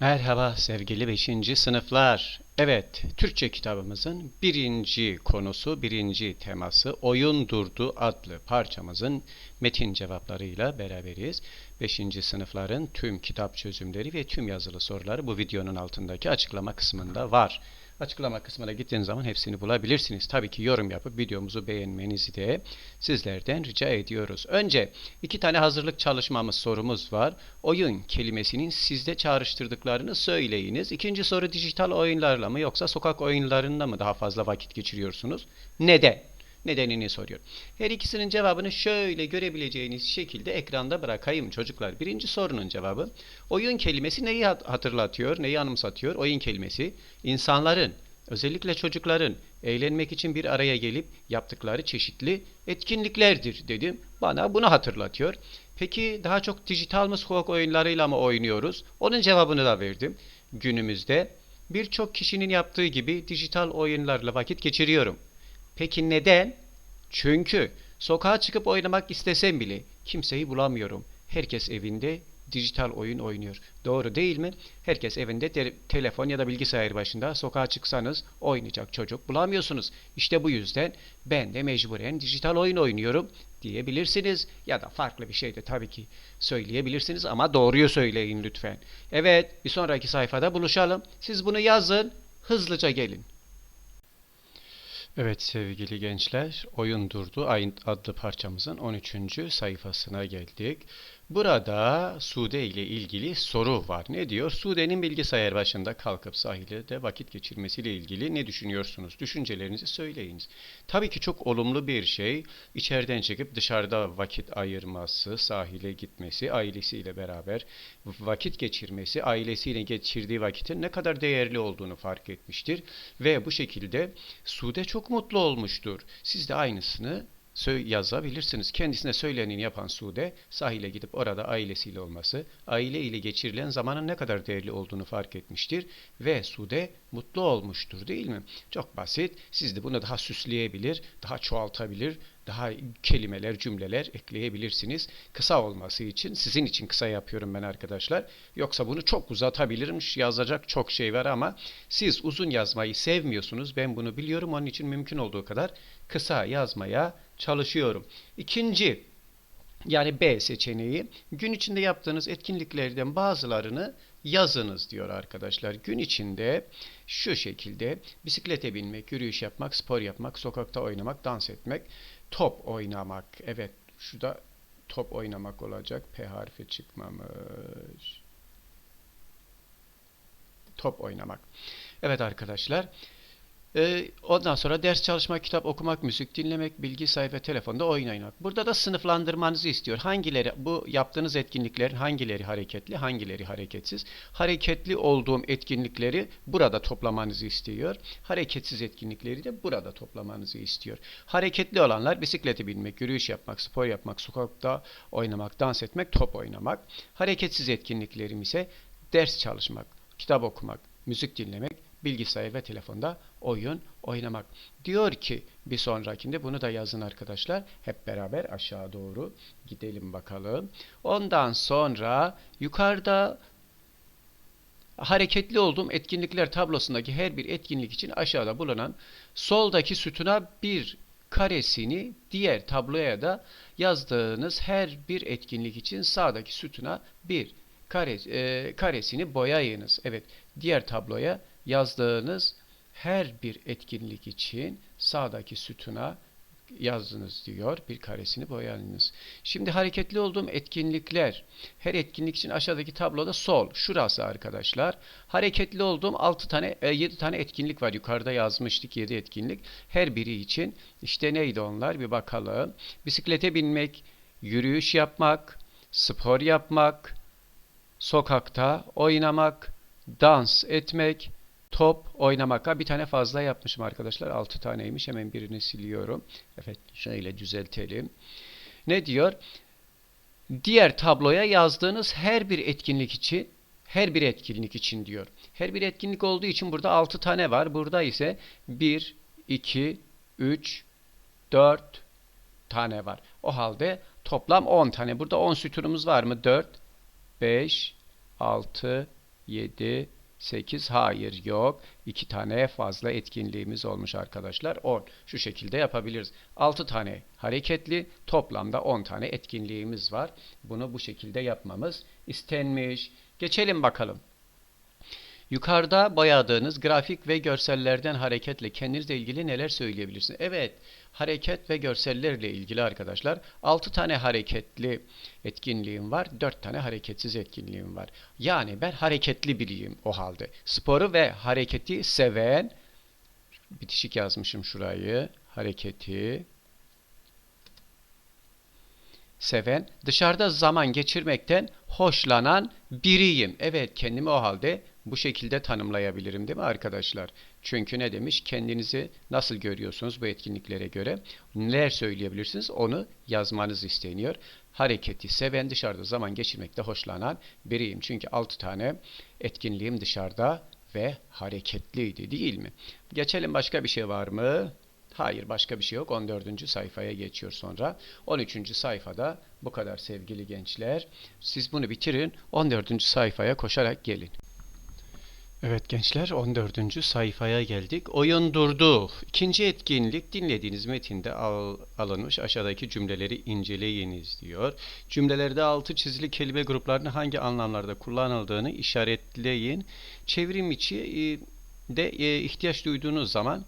Merhaba sevgili 5. sınıflar. Evet, Türkçe kitabımızın birinci konusu, birinci teması Oyun Durdu adlı parçamızın metin cevaplarıyla beraberiz. 5. sınıfların tüm kitap çözümleri ve tüm yazılı soruları bu videonun altındaki açıklama kısmında var. Açıklama kısmına gittiğiniz zaman hepsini bulabilirsiniz. Tabii ki yorum yapıp videomuzu beğenmenizi de sizlerden rica ediyoruz. Önce iki tane hazırlık çalışmamız sorumuz var. Oyun kelimesinin sizde çağrıştırdıklarını söyleyiniz. İkinci soru dijital oyunlarla mı yoksa sokak oyunlarında mı daha fazla vakit geçiriyorsunuz? Neden? Nedenini soruyor. Her ikisinin cevabını şöyle görebileceğiniz şekilde ekranda bırakayım çocuklar. Birinci sorunun cevabı oyun kelimesi neyi hatırlatıyor, neyi anımsatıyor? Oyun kelimesi insanların, özellikle çocukların eğlenmek için bir araya gelip yaptıkları çeşitli etkinliklerdir dedim. Bana bunu hatırlatıyor. Peki daha çok dijital mi sokak oyunlarıyla mı oynuyoruz? Onun cevabını da verdim. Günümüzde birçok kişinin yaptığı gibi dijital oyunlarla vakit geçiriyorum. Peki neden? Çünkü sokağa çıkıp oynamak istesem bile kimseyi bulamıyorum. Herkes evinde dijital oyun oynuyor. Doğru değil mi? Herkes evinde te- telefon ya da bilgisayar başında sokağa çıksanız oynayacak çocuk bulamıyorsunuz. İşte bu yüzden ben de mecburen dijital oyun oynuyorum diyebilirsiniz. Ya da farklı bir şey de tabii ki söyleyebilirsiniz ama doğruyu söyleyin lütfen. Evet bir sonraki sayfada buluşalım. Siz bunu yazın hızlıca gelin. Evet sevgili gençler, Oyun Durdu adlı parçamızın 13. sayfasına geldik. Burada Sude ile ilgili soru var. Ne diyor? Sude'nin bilgisayar başında kalkıp sahilde vakit geçirmesiyle ilgili ne düşünüyorsunuz? Düşüncelerinizi söyleyiniz. Tabii ki çok olumlu bir şey. İçeriden çıkıp dışarıda vakit ayırması, sahile gitmesi, ailesiyle beraber vakit geçirmesi, ailesiyle geçirdiği vakitin ne kadar değerli olduğunu fark etmiştir. Ve bu şekilde Sude çok mutlu olmuştur. Siz de aynısını yazabilirsiniz. Kendisine söyleneni yapan Sude sahile gidip orada ailesiyle olması, aile ile geçirilen zamanın ne kadar değerli olduğunu fark etmiştir ve Sude mutlu olmuştur değil mi? Çok basit. Siz de bunu daha süsleyebilir, daha çoğaltabilir, daha kelimeler, cümleler ekleyebilirsiniz. Kısa olması için, sizin için kısa yapıyorum ben arkadaşlar. Yoksa bunu çok uzatabilirim. Yazacak çok şey var ama siz uzun yazmayı sevmiyorsunuz. Ben bunu biliyorum. Onun için mümkün olduğu kadar kısa yazmaya çalışıyorum. İkinci yani B seçeneği gün içinde yaptığınız etkinliklerden bazılarını yazınız diyor arkadaşlar. Gün içinde şu şekilde bisiklete binmek, yürüyüş yapmak, spor yapmak, sokakta oynamak, dans etmek, top oynamak. Evet şurada top oynamak olacak. P harfi çıkmamış. Top oynamak. Evet arkadaşlar. Ee, ondan sonra ders çalışmak, kitap okumak, müzik dinlemek, bilgisayar ve telefonda oyun oynamak. Burada da sınıflandırmanızı istiyor. Hangileri bu yaptığınız etkinliklerin hangileri hareketli, hangileri hareketsiz? Hareketli olduğum etkinlikleri burada toplamanızı istiyor. Hareketsiz etkinlikleri de burada toplamanızı istiyor. Hareketli olanlar bisiklete binmek, yürüyüş yapmak, spor yapmak, sokakta oynamak, dans etmek, top oynamak. Hareketsiz etkinliklerim ise ders çalışmak, kitap okumak, müzik dinlemek, bilgisayar ve telefonda oyun oynamak. Diyor ki bir sonrakinde bunu da yazın arkadaşlar. Hep beraber aşağı doğru gidelim bakalım. Ondan sonra yukarıda hareketli olduğum etkinlikler tablosundaki her bir etkinlik için aşağıda bulunan soldaki sütuna bir karesini diğer tabloya da yazdığınız her bir etkinlik için sağdaki sütuna bir kare, e, karesini boyayınız. Evet diğer tabloya yazdığınız her bir etkinlik için sağdaki sütuna yazdınız diyor. Bir karesini boyayınız. Şimdi hareketli olduğum etkinlikler. Her etkinlik için aşağıdaki tabloda sol. Şurası arkadaşlar. Hareketli olduğum 6 tane 7 tane etkinlik var. Yukarıda yazmıştık 7 etkinlik. Her biri için işte neydi onlar bir bakalım. Bisiklete binmek, yürüyüş yapmak, spor yapmak, sokakta oynamak, dans etmek, top oynamak. bir tane fazla yapmışım arkadaşlar. 6 taneymiş. Hemen birini siliyorum. Evet şöyle düzeltelim. Ne diyor? Diğer tabloya yazdığınız her bir etkinlik için her bir etkinlik için diyor. Her bir etkinlik olduğu için burada 6 tane var. Burada ise 1, 2, 3, 4 tane var. O halde toplam 10 tane. Burada 10 sütunumuz var mı? 4, 5, 6, 7, 8 hayır yok. 2 tane fazla etkinliğimiz olmuş arkadaşlar. 10. Şu şekilde yapabiliriz. 6 tane hareketli toplamda 10 tane etkinliğimiz var. Bunu bu şekilde yapmamız istenmiş. Geçelim bakalım. Yukarıda boyadığınız grafik ve görsellerden hareketle kendinizle ilgili neler söyleyebilirsiniz? Evet, hareket ve görsellerle ilgili arkadaşlar 6 tane hareketli etkinliğim var, 4 tane hareketsiz etkinliğim var. Yani ben hareketli biriyim o halde. Sporu ve hareketi seven, bitişik yazmışım şurayı, hareketi seven, dışarıda zaman geçirmekten hoşlanan biriyim. Evet, kendimi o halde bu şekilde tanımlayabilirim değil mi arkadaşlar? Çünkü ne demiş? Kendinizi nasıl görüyorsunuz bu etkinliklere göre? Neler söyleyebilirsiniz? Onu yazmanız isteniyor. Hareketi seven, dışarıda zaman geçirmekte hoşlanan biriyim. Çünkü 6 tane etkinliğim dışarıda ve hareketliydi değil mi? Geçelim başka bir şey var mı? Hayır başka bir şey yok. 14. sayfaya geçiyor sonra. 13. sayfada bu kadar sevgili gençler. Siz bunu bitirin. 14. sayfaya koşarak gelin. Evet gençler 14. sayfaya geldik. Oyun durdu. İkinci etkinlik dinlediğiniz metinde al, alınmış aşağıdaki cümleleri inceleyiniz diyor. Cümlelerde altı çizili kelime gruplarının hangi anlamlarda kullanıldığını işaretleyin. Çevrim içi e, de e, ihtiyaç duyduğunuz zaman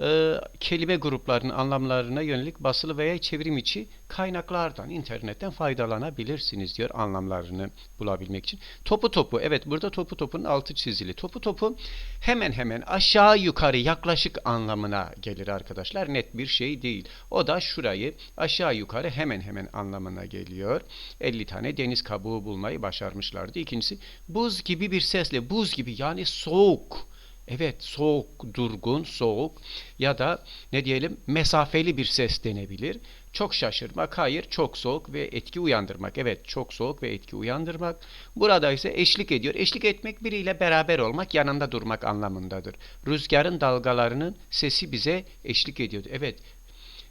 e, kelime gruplarının anlamlarına yönelik basılı veya çevrim içi kaynaklardan, internetten faydalanabilirsiniz diyor anlamlarını bulabilmek için. Topu topu, evet burada topu topun altı çizili. Topu topu hemen hemen aşağı yukarı yaklaşık anlamına gelir arkadaşlar. Net bir şey değil. O da şurayı aşağı yukarı hemen hemen anlamına geliyor. 50 tane deniz kabuğu bulmayı başarmışlardı. İkincisi buz gibi bir sesle, buz gibi yani soğuk Evet, soğuk, durgun, soğuk ya da ne diyelim mesafeli bir ses denebilir. Çok şaşırmak, hayır, çok soğuk ve etki uyandırmak. Evet, çok soğuk ve etki uyandırmak. Burada ise eşlik ediyor. Eşlik etmek biriyle beraber olmak, yanında durmak anlamındadır. Rüzgarın dalgalarının sesi bize eşlik ediyordu. Evet,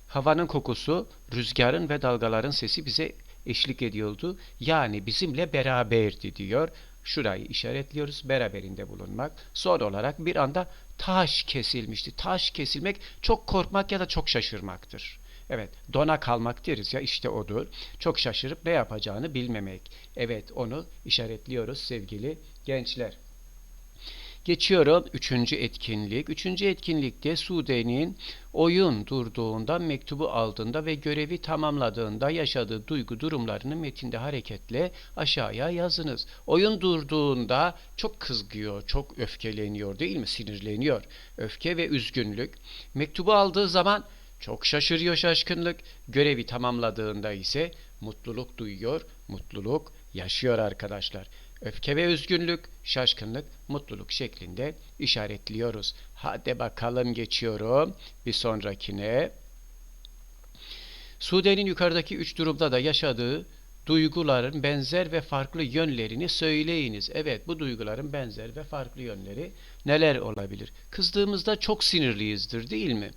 havanın kokusu, rüzgarın ve dalgaların sesi bize eşlik ediyordu. Yani bizimle beraberdi diyor. Şurayı işaretliyoruz. Beraberinde bulunmak. Son olarak bir anda taş kesilmişti. Taş kesilmek çok korkmak ya da çok şaşırmaktır. Evet, dona kalmak deriz ya işte odur. Çok şaşırıp ne yapacağını bilmemek. Evet, onu işaretliyoruz sevgili gençler. Geçiyorum üçüncü etkinlik. Üçüncü etkinlikte Sude'nin oyun durduğunda, mektubu aldığında ve görevi tamamladığında yaşadığı duygu durumlarını metinde hareketle aşağıya yazınız. Oyun durduğunda çok kızgıyor, çok öfkeleniyor değil mi? Sinirleniyor. Öfke ve üzgünlük. Mektubu aldığı zaman çok şaşırıyor şaşkınlık. Görevi tamamladığında ise mutluluk duyuyor, mutluluk yaşıyor arkadaşlar. Öfke ve üzgünlük, şaşkınlık, mutluluk şeklinde işaretliyoruz. Hadi bakalım geçiyorum bir sonrakine. Sude'nin yukarıdaki üç durumda da yaşadığı duyguların benzer ve farklı yönlerini söyleyiniz. Evet bu duyguların benzer ve farklı yönleri neler olabilir? Kızdığımızda çok sinirliyizdir değil mi?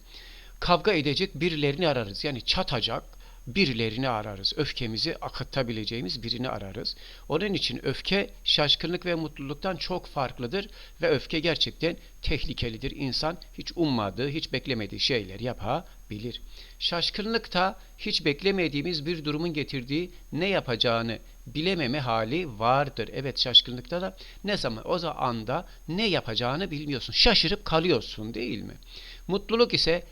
Kavga edecek birilerini ararız. Yani çatacak, birilerini ararız. Öfkemizi akıtabileceğimiz birini ararız. Onun için öfke şaşkınlık ve mutluluktan çok farklıdır ve öfke gerçekten tehlikelidir. İnsan hiç ummadığı, hiç beklemediği şeyler yapabilir. Şaşkınlık da hiç beklemediğimiz bir durumun getirdiği ne yapacağını bilememe hali vardır. Evet şaşkınlıkta da ne zaman o anda ne yapacağını bilmiyorsun. Şaşırıp kalıyorsun değil mi? Mutluluk ise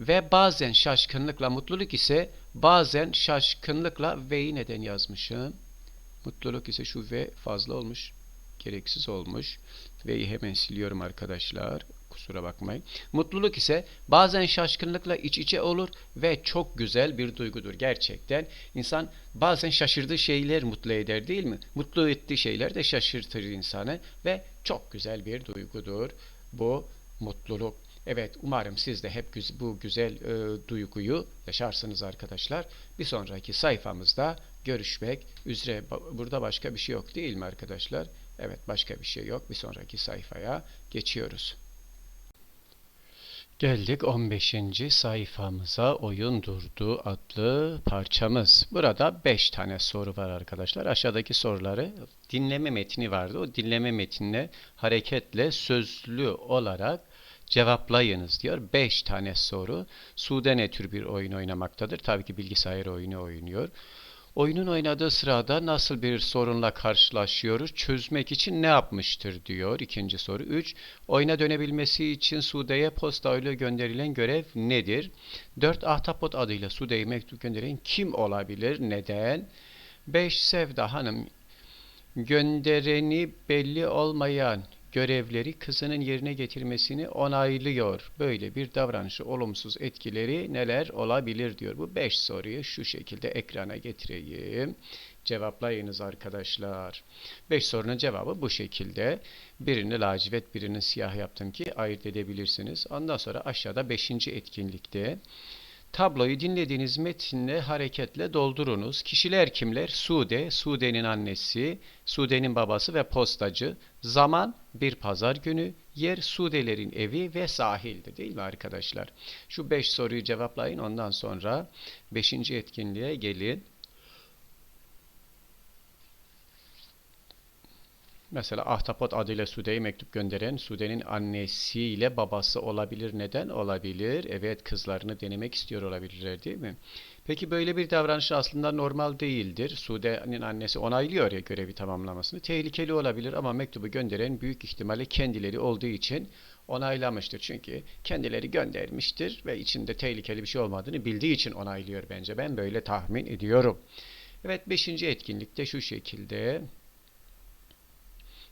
ve bazen şaşkınlıkla mutluluk ise bazen şaşkınlıkla V'yi neden yazmışım? Mutluluk ise şu V fazla olmuş. Gereksiz olmuş. V'yi hemen siliyorum arkadaşlar. Kusura bakmayın. Mutluluk ise bazen şaşkınlıkla iç içe olur ve çok güzel bir duygudur. Gerçekten insan bazen şaşırdığı şeyler mutlu eder değil mi? Mutlu ettiği şeyler de şaşırtır insanı ve çok güzel bir duygudur bu mutluluk. Evet umarım siz de hep bu güzel e, duyguyu yaşarsınız arkadaşlar. Bir sonraki sayfamızda görüşmek üzere. Burada başka bir şey yok değil mi arkadaşlar? Evet başka bir şey yok. Bir sonraki sayfaya geçiyoruz. Geldik 15. sayfamıza oyun durdu adlı parçamız. Burada 5 tane soru var arkadaşlar. Aşağıdaki soruları dinleme metni vardı. O dinleme metnine hareketle sözlü olarak cevaplayınız diyor. 5 tane soru. Sude ne tür bir oyun oynamaktadır? Tabii ki bilgisayar oyunu oynuyor. Oyunun oynadığı sırada nasıl bir sorunla karşılaşıyoruz? Çözmek için ne yapmıştır diyor. İkinci soru. 3. Oyuna dönebilmesi için Sude'ye posta ile gönderilen görev nedir? 4. Ahtapot adıyla Sude'ye mektup gönderen kim olabilir? Neden? 5. Sevda Hanım göndereni belli olmayan görevleri kızının yerine getirmesini onaylıyor. Böyle bir davranışı olumsuz etkileri neler olabilir diyor. Bu 5 soruyu şu şekilde ekrana getireyim. Cevaplayınız arkadaşlar. 5 sorunun cevabı bu şekilde. Birini lacivert birini siyah yaptım ki ayırt edebilirsiniz. Ondan sonra aşağıda 5. etkinlikte Tabloyu dinlediğiniz metinle hareketle doldurunuz. Kişiler kimler? Sude, Sude'nin annesi, Sude'nin babası ve postacı. Zaman bir pazar günü, yer Sude'lerin evi ve sahildi değil mi arkadaşlar? Şu 5 soruyu cevaplayın ondan sonra 5. etkinliğe gelin. Mesela Ahtapot adıyla Sude'ye mektup gönderen Sude'nin annesiyle babası olabilir. Neden olabilir? Evet kızlarını denemek istiyor olabilirler değil mi? Peki böyle bir davranış aslında normal değildir. Sude'nin annesi onaylıyor ya görevi tamamlamasını. Tehlikeli olabilir ama mektubu gönderen büyük ihtimalle kendileri olduğu için onaylamıştır. Çünkü kendileri göndermiştir ve içinde tehlikeli bir şey olmadığını bildiği için onaylıyor bence. Ben böyle tahmin ediyorum. Evet beşinci etkinlikte şu şekilde.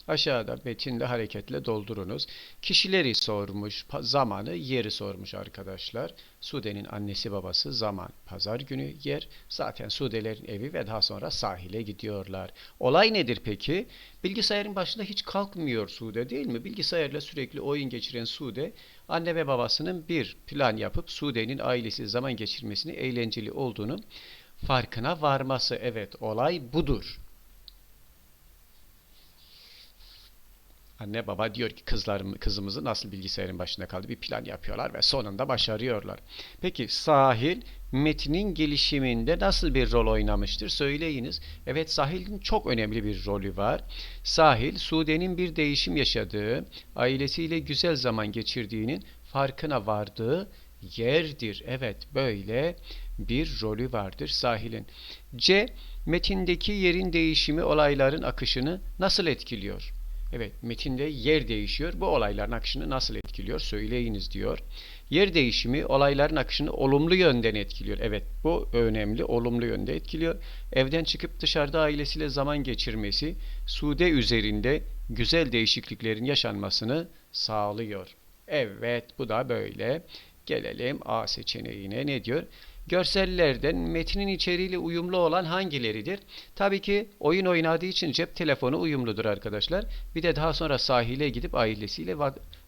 Aşağıda metinde hareketle doldurunuz. Kişileri sormuş, zamanı, yeri sormuş arkadaşlar. Sude'nin annesi babası zaman, pazar günü, yer. Zaten Sude'lerin evi ve daha sonra sahile gidiyorlar. Olay nedir peki? Bilgisayarın başında hiç kalkmıyor Sude değil mi? Bilgisayarla sürekli oyun geçiren Sude, anne ve babasının bir plan yapıp Sude'nin ailesi zaman geçirmesini eğlenceli olduğunu farkına varması. Evet olay budur. Anne baba diyor ki kızlarım, kızımızı nasıl bilgisayarın başında kaldı bir plan yapıyorlar ve sonunda başarıyorlar. Peki sahil metnin gelişiminde nasıl bir rol oynamıştır söyleyiniz. Evet sahilin çok önemli bir rolü var. Sahil Sude'nin bir değişim yaşadığı, ailesiyle güzel zaman geçirdiğinin farkına vardığı yerdir. Evet böyle bir rolü vardır sahilin. C. Metindeki yerin değişimi olayların akışını nasıl etkiliyor? Evet, metinde yer değişiyor. Bu olayların akışını nasıl etkiliyor? Söyleyiniz diyor. Yer değişimi olayların akışını olumlu yönden etkiliyor. Evet, bu önemli. Olumlu yönde etkiliyor. Evden çıkıp dışarıda ailesiyle zaman geçirmesi Sude üzerinde güzel değişikliklerin yaşanmasını sağlıyor. Evet, bu da böyle. Gelelim A seçeneğine. Ne diyor? Görsellerden metnin içeriğiyle uyumlu olan hangileridir? Tabii ki oyun oynadığı için cep telefonu uyumludur arkadaşlar. Bir de daha sonra sahile gidip ailesiyle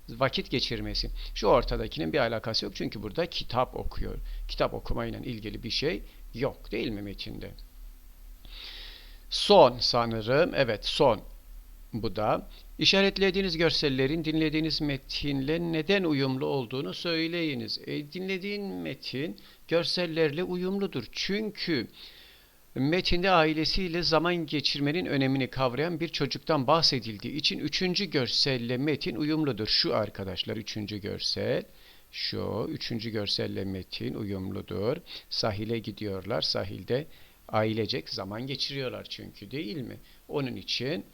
vakit geçirmesi. Şu ortadakinin bir alakası yok çünkü burada kitap okuyor. Kitap okumayla ilgili bir şey yok değil mi metinde? Son sanırım. Evet son. Bu da işaretlediğiniz görsellerin dinlediğiniz metinle neden uyumlu olduğunu söyleyiniz. E, dinlediğin metin görsellerle uyumludur. Çünkü metinde ailesiyle zaman geçirmenin önemini kavrayan bir çocuktan bahsedildiği için üçüncü görselle metin uyumludur. Şu arkadaşlar üçüncü görsel. Şu üçüncü görselle metin uyumludur. Sahile gidiyorlar. Sahilde ailecek zaman geçiriyorlar çünkü değil mi? Onun için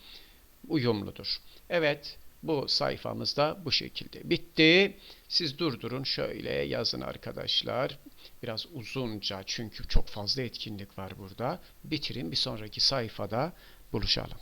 uyumludur. Evet bu sayfamızda bu şekilde bitti. Siz durdurun şöyle yazın arkadaşlar. Biraz uzunca çünkü çok fazla etkinlik var burada. Bitirin bir sonraki sayfada buluşalım.